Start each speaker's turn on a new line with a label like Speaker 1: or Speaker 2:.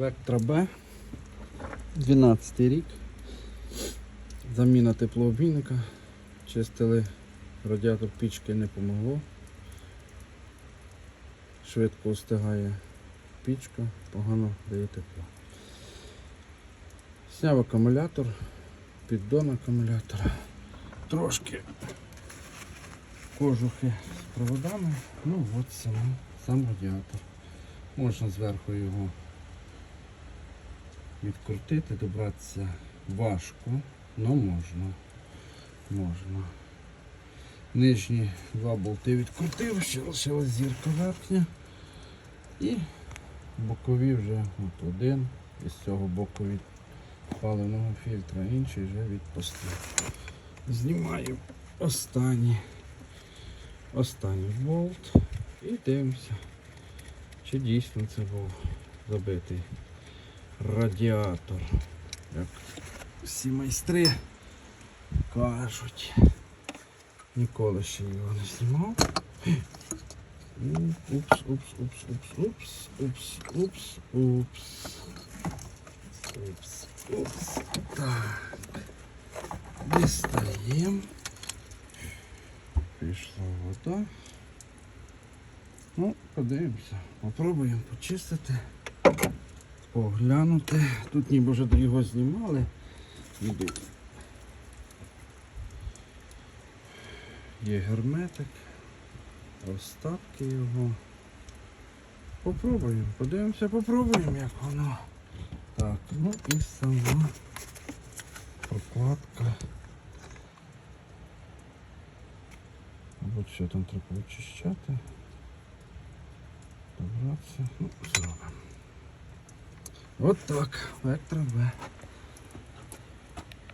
Speaker 1: Вектора Б. 12 рік. Заміна теплообмінника. Чистили радіатор пічки не помогло. Швидко остигає пічка, погано дає тепло. Сняв акумулятор, піддон акумулятора. Трошки кожухи з проводами. Ну от сам, сам радіатор. Можна зверху його відкрутити, добратися важко, але можна. Можна. Нижні два болти відкрутив, ще лишилась зірка верхня. І бокові вже от один із цього боку від паливного фільтра, інший вже від постів. Знімаю останній, останній болт і дивимося, чи дійсно це був забитий радіатор. Як всі майстри кажуть. Ніколи ще його не знімав. Упс, упс, упс, упс, упс, упс, упс, упс. Упс, упс. Так. Дістаємо. Пішла вода. Ну, подивимося. Попробуємо почистити, поглянути. Тут ніби вже його знімали. Іди. Є герметик, остатки його. Попробуємо, подивимося, попробуємо, як воно. Так, ну і сама прокладка. Мабуть, що там треба очищати. Добратися. Ну, зробимо. От так, вектор Б.